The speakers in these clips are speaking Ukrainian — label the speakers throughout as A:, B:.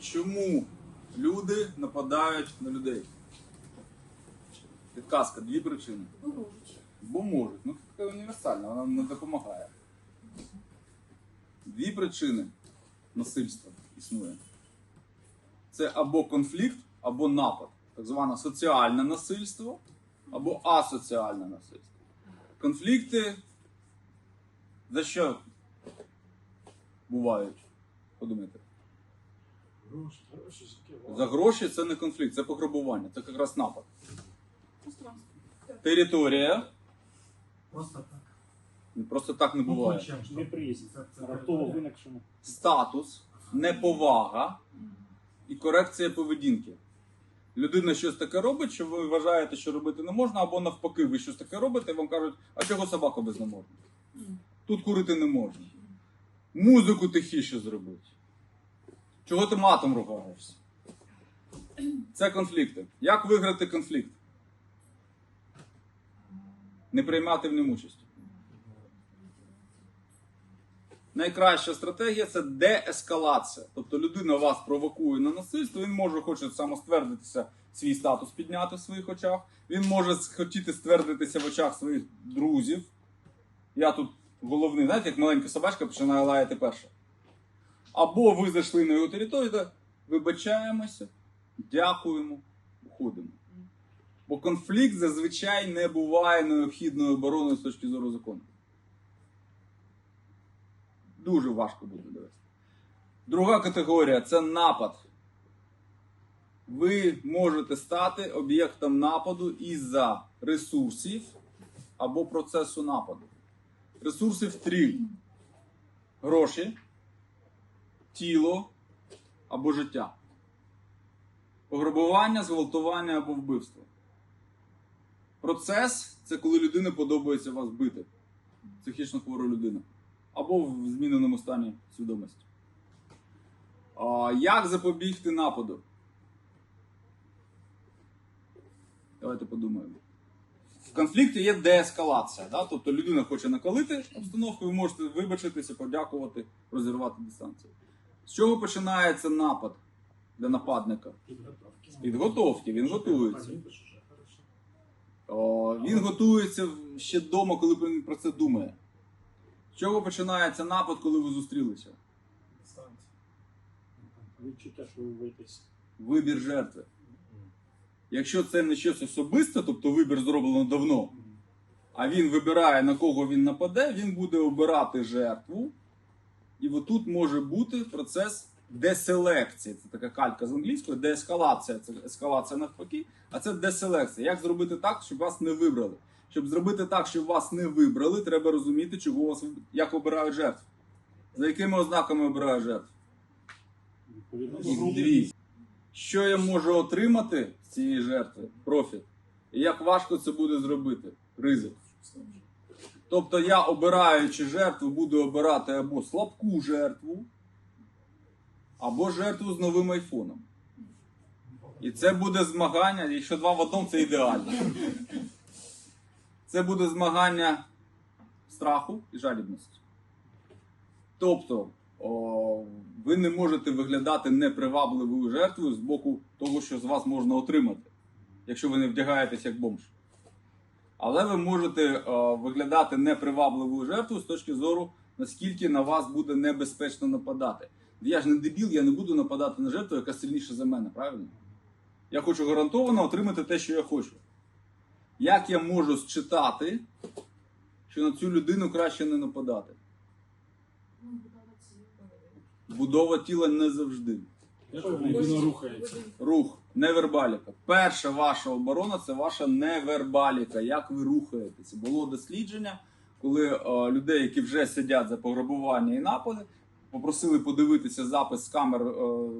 A: Чому люди нападають на людей? Підказка, дві причини.
B: Можуть.
A: Бо можуть. Ну, це така універсальна, вона не допомагає. Дві причини насильства існує. Це або конфлікт, або напад. Так зване соціальне насильство, або асоціальне насильство. Конфлікти за що бувають? Подумайте.
C: Гроші, гроші, життя.
A: За гроші це не конфлікт, це пограбування, це якраз напад. Територія
C: Просто так.
A: просто так не
C: Ну,
A: буває.
D: Неприязнь.
C: Це- це
D: Раптово винакшено.
A: статус, неповага і корекція поведінки. Людина щось таке робить, що ви вважаєте, що робити не можна, або навпаки, ви щось таке робите, і вам кажуть, а чого собаку без не можна? Тут курити не можна. Музику тихіше зробити. Чого ти матом ругаєшся? Це конфлікти. Як виграти конфлікт? Не приймати в ньому участь. Найкраща стратегія це деескалація. Тобто людина вас провокує на насильство, він може хоче самоствердитися, свій статус підняти в своїх очах. Він може хотіти ствердитися в очах своїх друзів. Я тут головний, знаєте, як маленька собачка починає лаяти перша. Або ви зайшли на його територію, та вибачаємося, дякуємо, уходимо. Бо конфлікт зазвичай не буває необхідною обороною з точки зору закону. Дуже важко буде довести. Друга категорія це напад. Ви можете стати об'єктом нападу із-за ресурсів або процесу нападу. Ресурсів три: гроші, тіло або життя. Пограбування, зґвалтування або вбивство. Процес це коли людині подобається вас бити. Психічно хвора людина або в зміненому стані свідомості. А, як запобігти нападу? Давайте подумаємо. В конфлікті є деескалація. Да? Тобто людина хоче накалити обстановку, ви можете вибачитися, подякувати, розірвати дистанцію. З чого починається напад для нападника? З підготовки, він готується. О, він готується ще вдома, коли він про це думає. З чого починається напад, коли ви зустрілися?
D: Відчуття, що ви боїтесь.
A: Вибір жертви. Якщо це не щось особисте, тобто вибір зроблено давно, а він вибирає на кого він нападе, він буде обирати жертву. І отут може бути процес деселекції. Це така калька з англійської, деескалація. Це ескалація навпаки, а це деселекція. Як зробити так, щоб вас не вибрали? Щоб зробити так, щоб вас не вибрали, треба розуміти, чого вас як обирають жертв. За якими ознаками обирають жертв? Дві. Що я можу отримати з цієї жертви? Профіт. І як важко це буде зробити? Ризик. Тобто я, обираючи жертву, буду обирати або слабку жертву, або жертву з новим айфоном. І це буде змагання, якщо два в одному, це ідеально. Це буде змагання страху і жалібності. Тобто, о, ви не можете виглядати непривабливою жертвою з боку того, що з вас можна отримати, якщо ви не вдягаєтесь як бомж. Але ви можете виглядати непривабливою жертвою з точки зору, наскільки на вас буде небезпечно нападати. Я ж не дебіл, я не буду нападати на жертву, яка сильніша за мене, правильно? Я хочу гарантовано отримати те, що я хочу. Як я можу считати, що на цю людину краще не нападати? Будова тіла не завжди. Рух, невербаліка. Перша ваша оборона це ваша невербаліка. Як ви рухаєтеся? Було дослідження, коли е, людей, які вже сидять за пограбування і напади, попросили подивитися запис з камер е,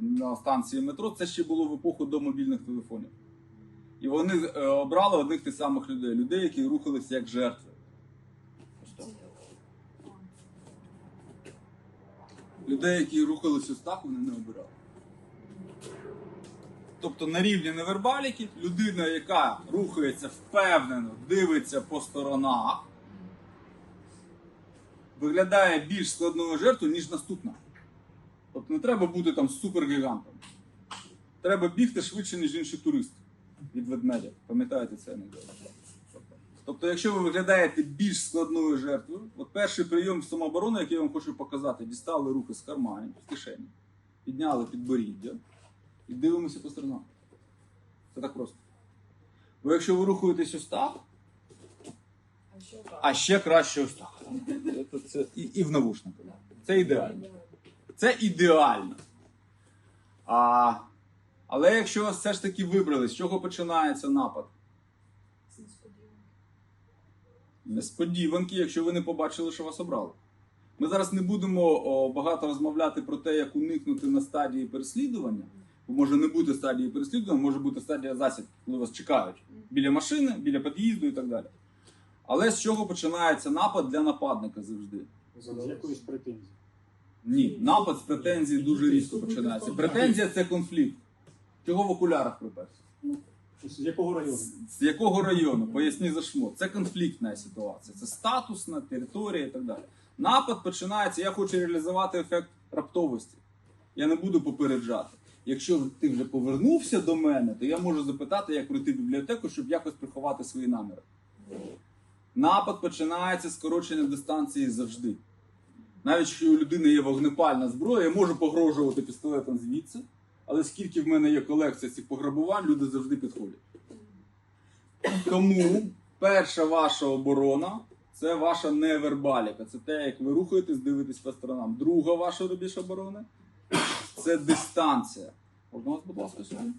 A: на станції метро. Це ще було в епоху до мобільних телефонів. І вони е, обрали одних тих самих людей, людей, які рухалися як жертви. Людей, які рухалися так, вони не обирали. Тобто на рівні невербаліки людина, яка рухається впевнено, дивиться по сторонах, виглядає більш складною жертвою, ніж наступна. Тобто не треба бути там супергігантом. треба бігти швидше, ніж інший турист від ведмедя. Пам'ятаєте це анекдот? Тобто, якщо ви виглядаєте більш складною жертвою, от перший прийом самооборони, який я вам хочу показати, дістали руки з карманів, з кишені, підняли підборіддя і дивимося по сторонам. Це так просто. Бо якщо ви рухаєтесь ось так,
B: А ще
A: краще ось так. І, і в навушниках. Це ідеально. Це ідеально. А, але якщо все ж таки вибрали, з чого починається напад? Несподіванки, якщо ви не побачили, що вас обрали. Ми зараз не будемо о, багато розмовляти про те, як уникнути на стадії переслідування. Бо може не бути стадії переслідування, може бути стадія засіб, коли вас чекають біля машини, біля під'їзду і так далі. Але з чого починається напад для нападника завжди?
D: З якоїсь претензії.
A: Ні, напад з претензій дуже різко починається. Претензія це конфлікт. Чого в окулярах приперся?
D: З якого району?
A: З якого району? Поясні за шмо. Це конфліктна ситуація, це статусна територія і так далі. Напад починається, я хочу реалізувати ефект раптовості. Я не буду попереджати. Якщо ти вже повернувся до мене, то я можу запитати, як пройти бібліотеку, щоб якось приховати свої наміри. Напад починається з скорочення дистанції завжди. Навіть якщо у людини є вогнепальна зброя, я можу погрожувати пістолетом звідси, але скільки в мене є колекція цих пограбувань, люди завжди підходять. Тому перша ваша оборона це ваша невербаліка. Це те, як ви рухаєтесь, дивитесь по сторонам. Друга ваша рубіж оборони це дистанція. Можна вас, будь ласка, сюди?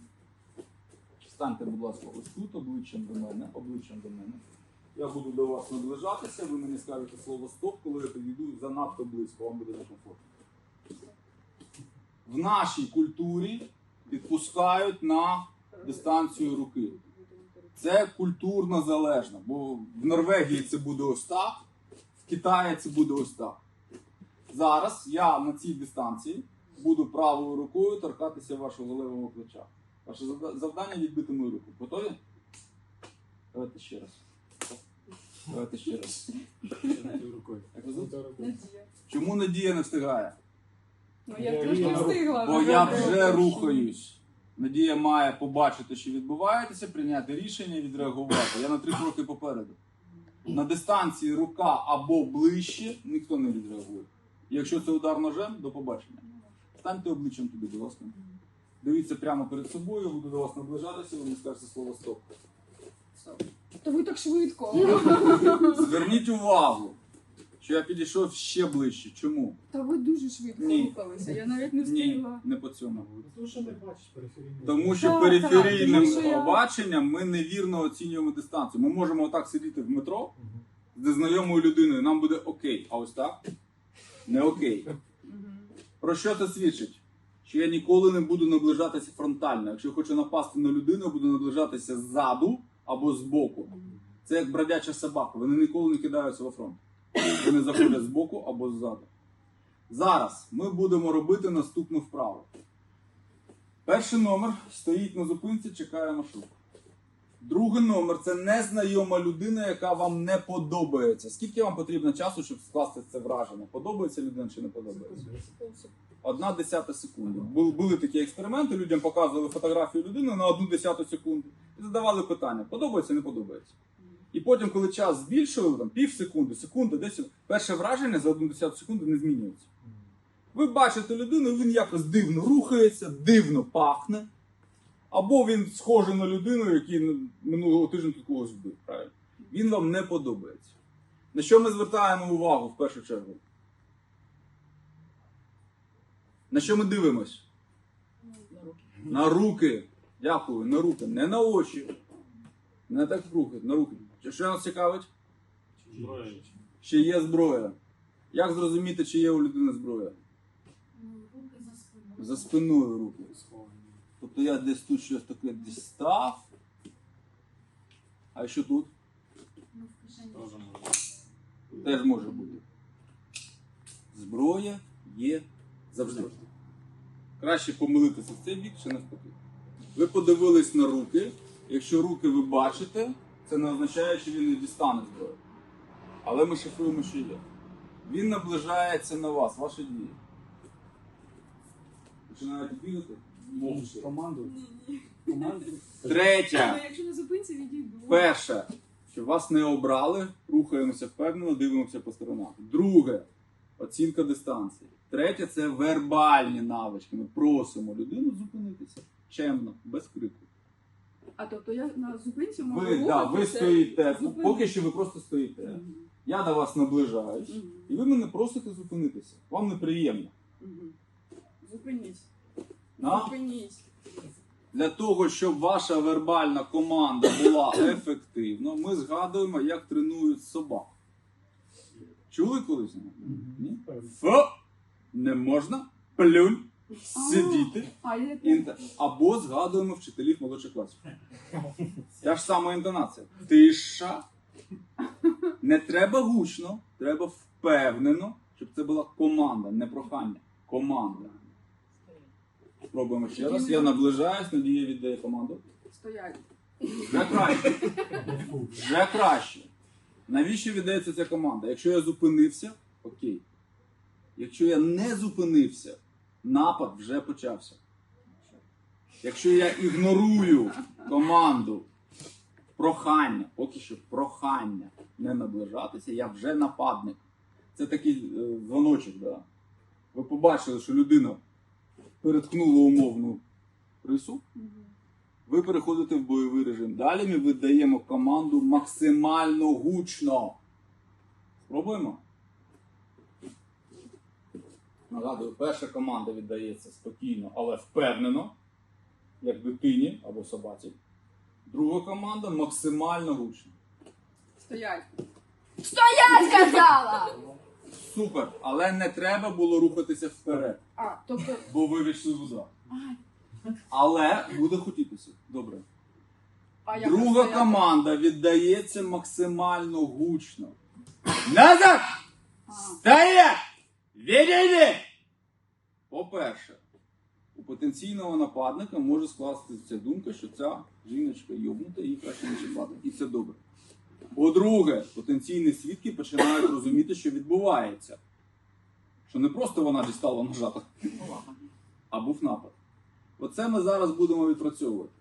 A: Станьте, будь ласка, ось тут, обличчям до мене, обличчям до мене. Я буду до вас наближатися, ви мені скажете слово стоп, коли я підійду занадто близько, вам буде некомфортно. В нашій культурі підпускають на дистанцію руки. Це культурно залежно, бо в Норвегії це буде ось так, в Китаї це буде ось так. Зараз я на цій дистанції буду правою рукою торкатися вашого левого плеча. Ваше завдання відбити мою руку. Готові? Давайте ще раз. Давайте ще раз. Чому Надія не встигає?
B: Ну, я трошки встигла.
A: Бо я вже рухаюсь. Надія має побачити, що відбувається, прийняти рішення і відреагувати. Я на три кроки попереду. На дистанції рука або ближче ніхто не відреагує. Якщо це удар ножем, до побачення. Станьте обличчям туди, будь ласка. Дивіться прямо перед собою, буду до вас наближатися, ви мені скажете слово стоп.
B: Та ви так швидко.
A: Зверніть увагу, що я підійшов ще ближче. Чому?
B: Та ви дуже швидко
A: Ні.
B: рухалися. Я навіть не
A: Ні,
B: встигла.
A: не по цьому.
C: Тому що не бачиш периферійно.
A: Тому що
B: Так,
A: периферійним
B: так, тому що я-
A: баченням ми невірно оцінюємо дистанцію. Ми можемо отак сидіти в метро з незнайомою людиною, нам буде окей, а ось так не окей. Про що це свідчить? Що я ніколи не буду наближатися фронтально. Якщо хочу напасти на людину, буду наближатися ззаду або збоку. Це як бродяча собака. Вони ніколи не кидаються во фронт. Вони заходять збоку або ззаду. Зараз ми будемо робити наступну вправу. Перший номер стоїть на зупинці, чекає маршрутку. Другий номер це незнайома людина, яка вам не подобається. Скільки вам потрібно часу, щоб скласти це враження? Подобається людина чи не подобається? Одна десята секунди. Були, були такі експерименти, людям показували фотографію людини на одну десяту секунду і задавали питання: подобається, не подобається. І потім, коли час збільшували, там пів секунди, секунда, 10 секунд, перше враження за одну десяту секунди не змінюється. Ви бачите людину, він якось дивно рухається, дивно пахне. Або він схожий на людину, який ну, минулого тижня тут когось вбив. Правильно? Він вам не подобається. На що ми звертаємо увагу в першу чергу? На що ми дивимось?
B: На руки.
A: На руки. Дякую, на руки. Не на очі. Не так руки, на руки. Що- Що нас цікавить?
D: Зброя.
A: Чи є зброя? Як зрозуміти, чи є у людини зброя?
B: Ну, руки за спиною.
A: За спиною руки. Тобто я десь тут щось таке дістав. А що тут?
D: Теж може
A: бути. Зброя є завжди. Краще помилитися в цей бік чи навпаки. Ви подивились на руки. Якщо руки ви бачите, це не означає, що він не дістане зброю. Але ми шифруємо, що є. Він наближається на вас, ваші дії. Починаєте бігати,
D: команду.
B: Ні, ні.
D: Команду.
A: Третє.
B: Ну, якщо на зупинці відійду.
A: Перше, що вас не обрали, рухаємося впевнено, дивимося по сторонах. Друге, оцінка дистанції. Третє це вербальні навички. Ми просимо людину зупинитися чемно, без крику.
B: А тобто я на зупинці можу
A: Ви, да, ви стоїте.
B: зупинитися.
A: Поки що ви просто стоїте.
B: Мгм.
A: Я до вас наближаюсь,
B: Мгм.
A: і ви мене просите зупинитися. Вам неприємно.
B: Мгм. Зупинись.
A: А? Для того, щоб ваша вербальна команда була ефективна, ми згадуємо, як тренують собак. Чули колись? Ні? Фу! Не можна, плюнь, сидіти.
B: А,
A: Або згадуємо вчителів молодших класів. Та ж сама інтонація. Тиша. Не треба гучно, треба впевнено, щоб це була команда, не прохання. Команда. Спробуємо ще раз. Я наближаюсь, Надія віддає команду.
B: стоять.
A: Вже краще. Вже краще. Навіщо віддається ця команда? Якщо я зупинився, окей. Якщо я не зупинився, напад вже почався. Якщо я ігнорую команду прохання, поки що прохання не наближатися, я вже нападник. Це такий е, дзвоночок, да? Ви побачили, що людина переткнула умовну рису, ви переходите в бойовий режим. Далі ми видаємо команду максимально гучно. Спробуємо? Нагадую, перша команда віддається спокійно, але впевнено, як дитині або собаці. Друга команда максимально гучно.
B: Стоять.
E: Я сказала!
A: Супер! Але не треба було рухатися вперед,
B: А, тобто.
A: бо ви війшли в удар. Але буде хотітися. Добре.
B: А як
A: Друга
B: стояти?
A: команда віддається максимально гучно. Назад! Стоять! Відійди! По-перше, у потенційного нападника може скластися думка, що ця жіночка йобнута, її краще не чіпати. І це добре. По-друге, потенційні свідки починають розуміти, що відбувається. Що не просто вона дістала ножа, а був напад. Оце ми зараз будемо відпрацьовувати.